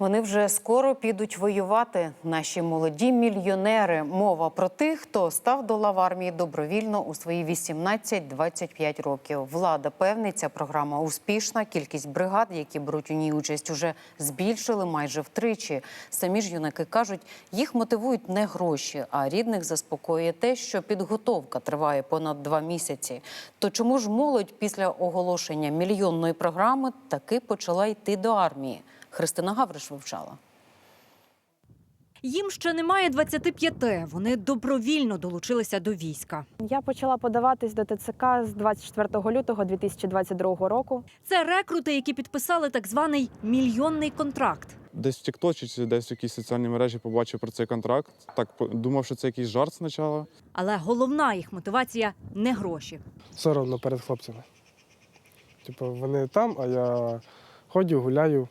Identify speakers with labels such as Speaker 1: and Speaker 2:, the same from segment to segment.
Speaker 1: Вони вже скоро підуть воювати. Наші молоді мільйонери. Мова про тих, хто став до лав армії добровільно у свої 18-25 років. Влада певний, ця програма успішна. Кількість бригад, які беруть у ній участь, уже збільшили майже втричі. Самі ж юнаки кажуть, їх мотивують не гроші, а рідних заспокоює те, що підготовка триває понад два місяці. То чому ж молодь після оголошення мільйонної програми таки почала йти до армії? Христина Гавриш вивчала.
Speaker 2: Їм ще немає 25. Вони добровільно долучилися до війська.
Speaker 3: Я почала подаватись до ТЦК з 24 лютого 2022 року.
Speaker 2: Це рекрути, які підписали так званий мільйонний контракт.
Speaker 4: Десь в Тіктоці чи десь в якійсь соціальній мережі побачив про цей контракт. Так думав, що це якийсь жарт спочатку.
Speaker 2: Але головна їх мотивація не гроші.
Speaker 5: соромно перед хлопцями. Типу, вони там, а я ходю, гуляю.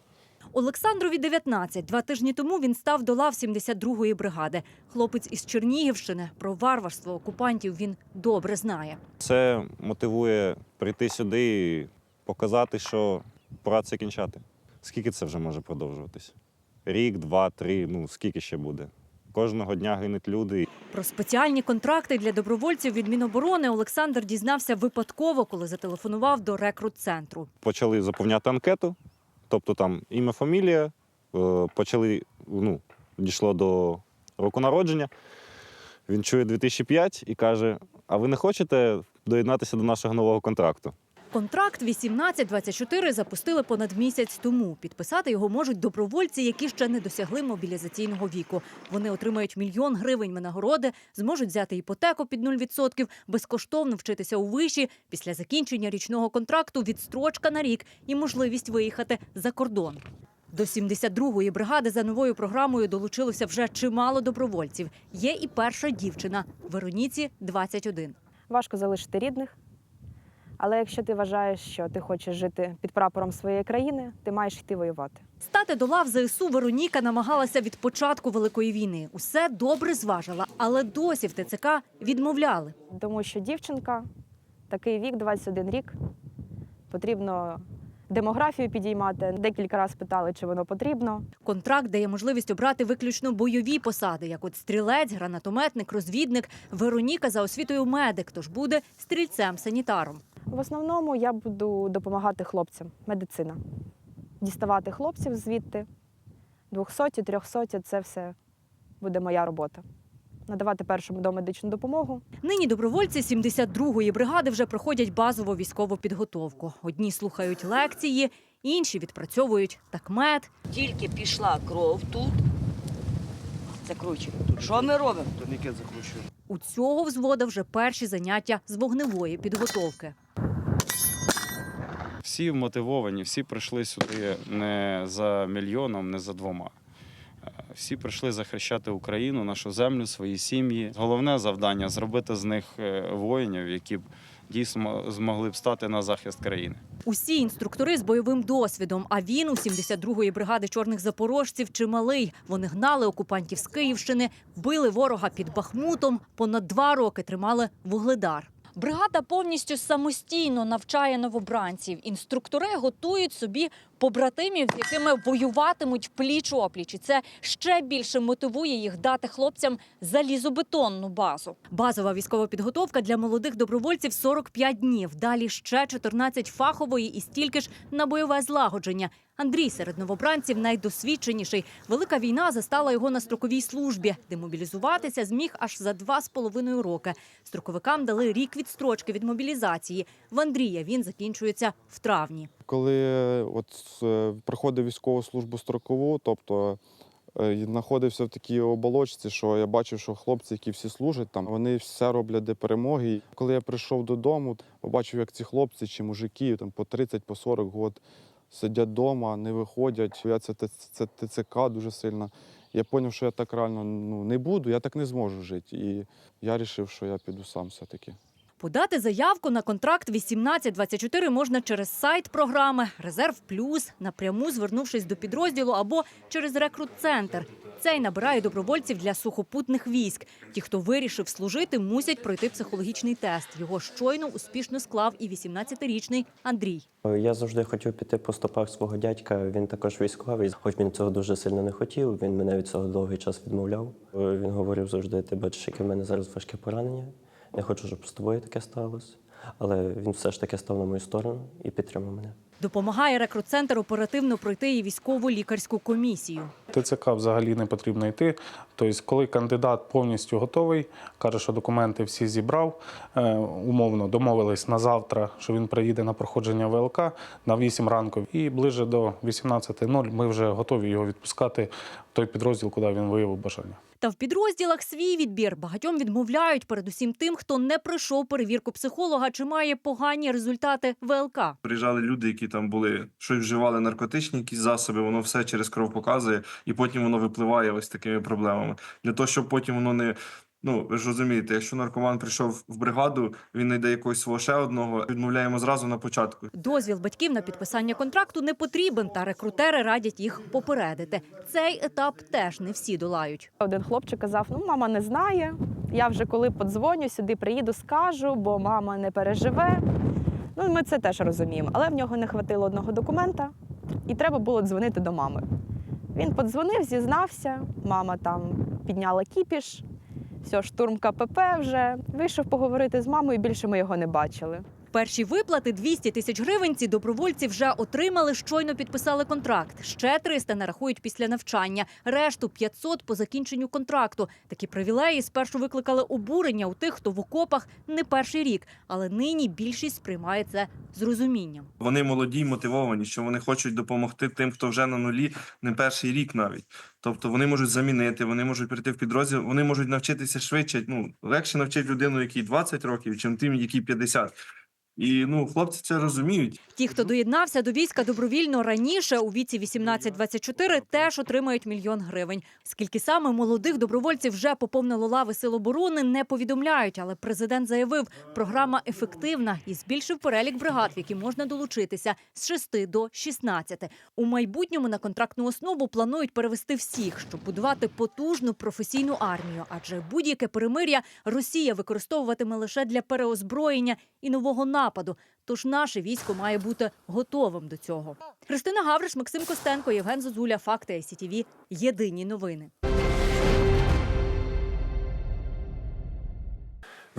Speaker 2: Олександрові 19. Два тижні тому він став до лав 72-ї бригади. Хлопець із Чернігівщини про варварство окупантів він добре знає.
Speaker 6: Це мотивує прийти сюди і показати, що пора це кінчати. Скільки це вже може продовжуватись? Рік, два, три, ну скільки ще буде? Кожного дня гинуть люди.
Speaker 2: Про спеціальні контракти для добровольців від Міноборони Олександр дізнався випадково, коли зателефонував до рекрут-центру.
Speaker 6: Почали заповняти анкету, тобто там ім'я, фамілія, е, почали, ну, дійшло до року народження. Він чує 2005 і каже: А ви не хочете доєднатися до нашого нового контракту?
Speaker 2: Контракт 18-24 запустили понад місяць тому. Підписати його можуть добровольці, які ще не досягли мобілізаційного віку. Вони отримають мільйон гривень винагороди, зможуть взяти іпотеку під 0%, безкоштовно вчитися у виші. Після закінчення річного контракту відстрочка на рік і можливість виїхати за кордон. До 72-ї бригади за новою програмою долучилося вже чимало добровольців. Є і перша дівчина Вероніці 21.
Speaker 3: Важко залишити рідних. Але якщо ти вважаєш, що ти хочеш жити під прапором своєї країни, ти маєш йти воювати.
Speaker 2: Стати до лав ЗСУ Вероніка намагалася від початку Великої війни. Усе добре зважила, але досі в ТЦК відмовляли.
Speaker 3: Тому що дівчинка, такий вік, 21 рік, потрібно демографію підіймати. Декілька разів питали, чи воно потрібно.
Speaker 2: Контракт дає можливість обрати виключно бойові посади, як от стрілець, гранатометник, розвідник. Вероніка за освітою медик, тож буде стрільцем-санітаром.
Speaker 3: В основному я буду допомагати хлопцям, медицина. Діставати хлопців звідти. 200, 300 – це все буде моя робота. Надавати першу домедичну допомогу.
Speaker 2: Нині добровольці 72-ї бригади вже проходять базову військову підготовку. Одні слухають лекції, інші відпрацьовують такмет.
Speaker 7: Тільки пішла кров тут. Закручуємо. Що ми робимо?
Speaker 2: У цього взвода вже перші заняття з вогневої підготовки.
Speaker 8: Всі мотивовані, всі прийшли сюди не за мільйоном, не за двома. Е, Всі прийшли захищати Україну, нашу землю, свої сім'ї. Головне завдання зробити з них е, воїнів, які б дійсно змогли б стати на захист країни.
Speaker 2: Усі інструктори з бойовим досвідом. А він у 72-ї бригади чорних запорожців чималий. Вони гнали окупантів з Київщини, били ворога під Бахмутом. Понад два роки тримали вугледар. Бригада повністю самостійно навчає новобранців. Інструктори готують собі побратимів, з якими воюватимуть пліч опліч. І це ще більше мотивує їх дати хлопцям залізобетонну базу. Базова військова підготовка для молодих добровольців 45 днів. Далі ще 14 фахової і стільки ж на бойове злагодження. Андрій серед новобранців найдосвідченіший. Велика війна застала його на строковій службі. Демобілізуватися зміг аж за два з половиною роки. Строковикам дали рік відстрочки від мобілізації. В Андрія він закінчується в травні.
Speaker 4: Коли е, от е, проходив військову службу строкову, тобто е, знаходився в такій оболочці, що я бачив, що хлопці, які всі служать там, вони все роблять для перемоги. Коли я прийшов додому, побачив, як ці хлопці чи мужики там по 30 по 40 років сидять вдома, не виходять. Я це, це ТЦК дуже сильно. Я зрозумів, що я так реально ну, не буду, я так не зможу жити. І я вирішив, що я піду сам все-таки.
Speaker 2: Подати заявку на контракт 18-24 можна через сайт програми Резерв Плюс, напряму звернувшись до підрозділу або через рекрут-центр. Цей набирає добровольців для сухопутних військ. Ті, хто вирішив служити, мусять пройти психологічний тест. Його щойно успішно склав і 18-річний Андрій.
Speaker 9: Я завжди хотів піти по стопах свого дядька. Він також військовий. Хоч він цього дуже сильно не хотів. Він мене від цього довгий час відмовляв. Він говорив завжди: ти бачиш, яке в мене зараз важке поранення. Не хочу, щоб з тобою таке сталося. Але він все ж таки став на мою сторону і підтримав мене.
Speaker 2: Допомагає рекрут-центр оперативно пройти і військову лікарську комісію.
Speaker 10: ТЦК взагалі не потрібно йти. Тобто, коли кандидат повністю готовий, каже, що документи всі зібрав, е, умовно домовились на завтра, що він приїде на проходження ВЛК на 8 ранку. І ближе до 18.00 ми вже готові його відпускати в той підрозділ, куди він виявив бажання.
Speaker 2: Та в підрозділах свій відбір багатьом відмовляють, передусім тим, хто не пройшов перевірку психолога чи має погані результати ВЛК.
Speaker 11: Приїжджали люди, які там були, щось вживали наркотичні якісь засоби, воно все через кров показує, і потім воно випливає ось такими проблемами. Для того, щоб потім воно не. Ну, ви ж розумієте, якщо наркоман прийшов в бригаду, він знайде якогось свого ще одного, відмовляємо зразу на початку.
Speaker 2: Дозвіл батьків на підписання контракту не потрібен, та рекрутери радять їх попередити. Цей етап теж не всі долають.
Speaker 3: Один хлопчик казав: ну, мама не знає. Я вже коли подзвоню сюди, приїду, скажу, бо мама не переживе. Ну, ми це теж розуміємо. Але в нього не хватило одного документа, і треба було дзвонити до мами. Він подзвонив, зізнався. Мама там підняла кіпіш. Все, штурм КПП вже вийшов поговорити з мамою. Більше ми його не бачили.
Speaker 2: Перші виплати 200 тисяч гривень ці добровольці вже отримали, щойно підписали контракт. Ще 300 нарахують після навчання, решту 500 по закінченню контракту. Такі привілеї спершу викликали обурення у тих, хто в окопах не перший рік, але нині більшість сприймає це з розумінням.
Speaker 11: Вони молоді, мотивовані, що вони хочуть допомогти тим, хто вже на нулі, не перший рік навіть. Тобто вони можуть замінити, вони можуть прийти в підрозділ, вони можуть навчитися швидше. Ну легше навчити людину, якій 20 років, чим тим, якій 50. І ну, хлопці це розуміють.
Speaker 2: Ті, хто доєднався до війська добровільно раніше у віці 18-24, теж отримають мільйон гривень. Скільки саме молодих добровольців вже поповнило лави сил оборони, не повідомляють. Але президент заявив, програма ефективна і збільшив перелік бригад, в які можна долучитися з 6 до 16. У майбутньому на контрактну основу планують перевести всіх, щоб будувати потужну професійну армію. Адже будь-яке перемир'я Росія використовуватиме лише для переозброєння і нового нападу. Тож наше військо має бути готовим до цього. Христина Гавриш, Максим Костенко, Євген Зозуля. Факти СІТІВІ. Єдині новини.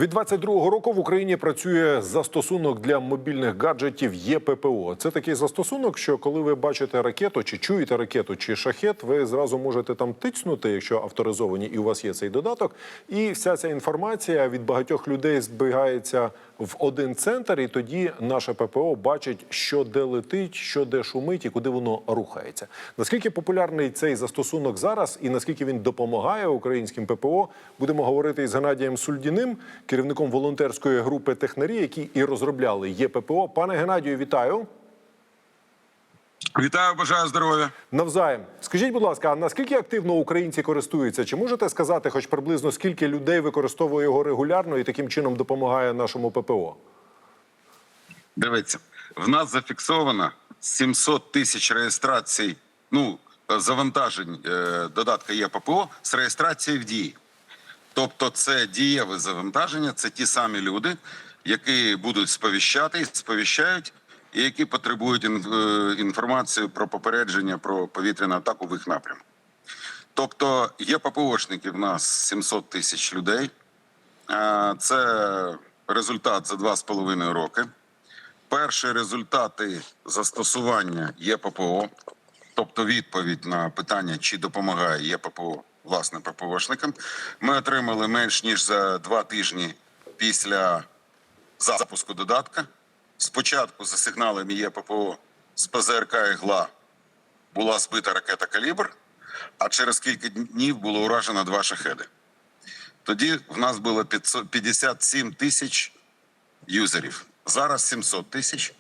Speaker 12: Від 22-го року в Україні працює застосунок для мобільних гаджетів ЄППО. Це такий застосунок, що коли ви бачите ракету, чи чуєте ракету, чи шахет, ви зразу можете там тицнути, якщо авторизовані, і у вас є цей додаток. І вся ця інформація від багатьох людей збігається в один центр, і тоді наше ППО бачить, що де летить, що де шумить і куди воно рухається. Наскільки популярний цей застосунок зараз, і наскільки він допомагає українським ППО, будемо говорити із Геннадієм Сульдіним, керівником волонтерської групи технарі, які і розробляли ЄППО. Пане Геннадію, вітаю.
Speaker 13: Вітаю, бажаю здоров'я.
Speaker 12: Навзаєм. Скажіть, будь ласка, а наскільки активно українці користуються? Чи можете сказати, хоч приблизно скільки людей використовує його регулярно і таким чином допомагає нашому ППО?
Speaker 13: Дивіться, в нас зафіксовано 700 тисяч реєстрацій, ну, завантажень е, додатка ЄППО з реєстрацією в дії. Тобто, це дієве завантаження, це ті самі люди, які будуть сповіщати і сповіщають, і які потребують е, інформацію про попередження про повітряну атаку в їх напрямку. Тобто є ППОшники в нас 700 тисяч людей. Це результат за два з половиною роки. Перші результати застосування ЄППО, тобто відповідь на питання, чи допомагає ЄППО власне ППОшникам, ми отримали менш ніж за два тижні після запуску додатка. Спочатку за сигналами ЄППО з ПЗРК «Ігла» була збита ракета «Калібр», а через кілька днів було уражено два шахеди. Тоді в нас було 500 57 тисяч юзерів. Зараз 700 тисяч.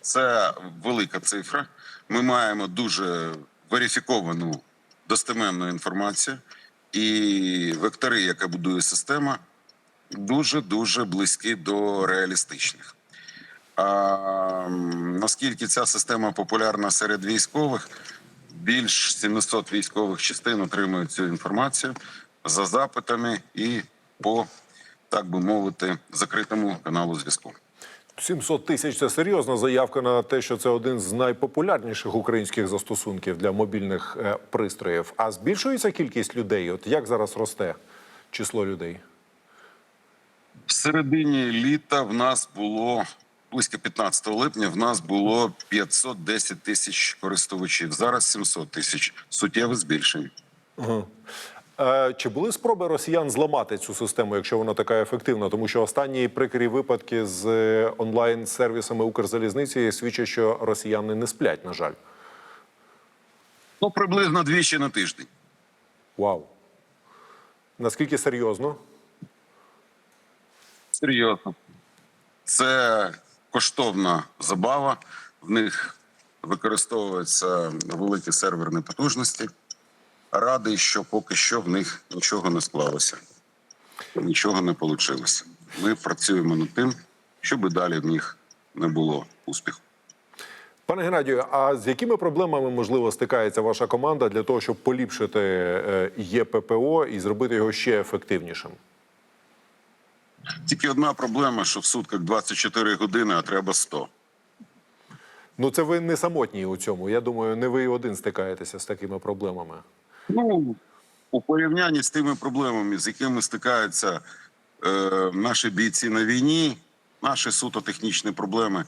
Speaker 13: Це велика цифра. Ми маємо дуже верифіковану достеменну інформацію. І вектори, яка будує система, дуже дуже близькі до реалістичних. А наскільки ця система популярна серед військових, більш 700 військових частин отримують цю інформацію за запитами і по, так би мовити, закритому каналу зв'язку.
Speaker 12: 700 тисяч це серйозна заявка на те, що це один з найпопулярніших українських застосунків для мобільних е, пристроїв. А збільшується кількість людей? От як зараз росте число людей?
Speaker 13: В середині літа в нас було близько 15 липня. В нас було 510 тисяч користувачів. Зараз 700 тисяч. Суттєве збільшення.
Speaker 12: Ага. Е, Чи були спроби росіян зламати цю систему, якщо вона така ефективна? Тому що останні прикрі випадки з е, онлайн-сервісами Укрзалізниці свідчать, що росіяни не сплять, на жаль.
Speaker 13: Ну, приблизно двічі на тиждень.
Speaker 12: Вау. Наскільки серйозно?
Speaker 13: Серйозно. Це коштовна забава. В них використовуються великі серверні потужності. Радий, що поки що в них нічого не склалося, нічого не вийшло. Ми працюємо над тим, щоб далі в них не було успіху.
Speaker 12: Пане Геннадію, а з якими проблемами можливо стикається ваша команда для того, щоб поліпшити е, ЄППО і зробити його ще ефективнішим?
Speaker 13: Тільки одна проблема, що в сутках 24 години, а треба 100.
Speaker 12: Ну, це ви не самотні у цьому. Я думаю, не ви один стикаєтеся з такими проблемами.
Speaker 13: Ну, у порівнянні з тими проблемами, з якими стикаються е, наші бійці на війні, наші суто технічні проблеми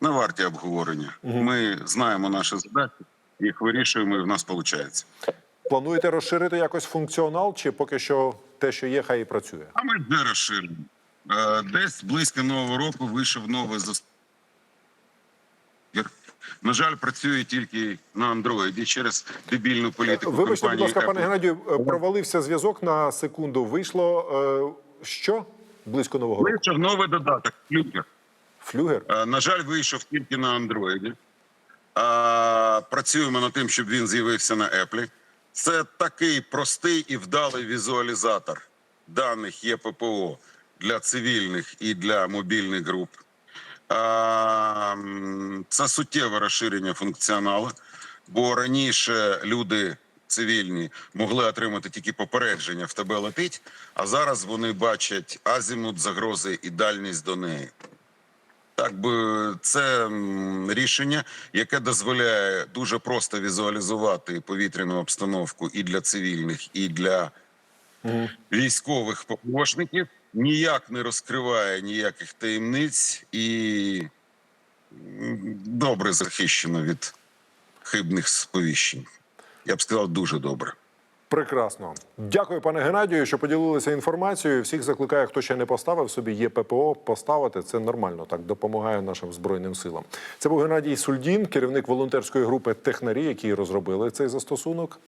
Speaker 13: не варті обговорення. Ми знаємо наші задачі, їх вирішуємо, і в нас виходить.
Speaker 12: Плануєте розширити якось функціонал, чи поки що те, що є, хай і працює?
Speaker 13: А ми вже розширимо. Е, десь близько нового року вийшов новий застосунок. На жаль, працює тільки на андроїді через дебільну політику.
Speaker 12: Вибачте, будь ласка, пане Геннадію, е, провалився зв'язок на секунду. Вийшло е, що близько нового року?
Speaker 13: Вийшов новий додаток. Флюгер.
Speaker 12: Флюгер?
Speaker 13: Е, На жаль, вийшов тільки на Андроїді. А, Працюємо над тим, щоб він з'явився на Apple. Це такий простий і вдалий візуалізатор даних ЄППО для цивільних і для мобільних груп. Це суттєве розширення функціоналу, бо раніше люди цивільні могли отримати тільки попередження в тебе летить, а зараз вони бачать азімут загрози і дальність до неї. Так би це рішення, яке дозволяє дуже просто візуалізувати повітряну обстановку і для цивільних, і для військових помощників, ніяк не розкриває ніяких таємниць і добре захищено від хибних сповіщень. Я б сказав, дуже добре.
Speaker 12: Прекрасно. Дякую, пане Геннадію, що поділилися інформацією. Всіх закликаю, хто ще не поставив собі ЄППО, поставити. Це нормально, так допомагає нашим Збройним силам. Це був Геннадій Сульдін, керівник волонтерської групи Технарі, які розробили цей застосунок.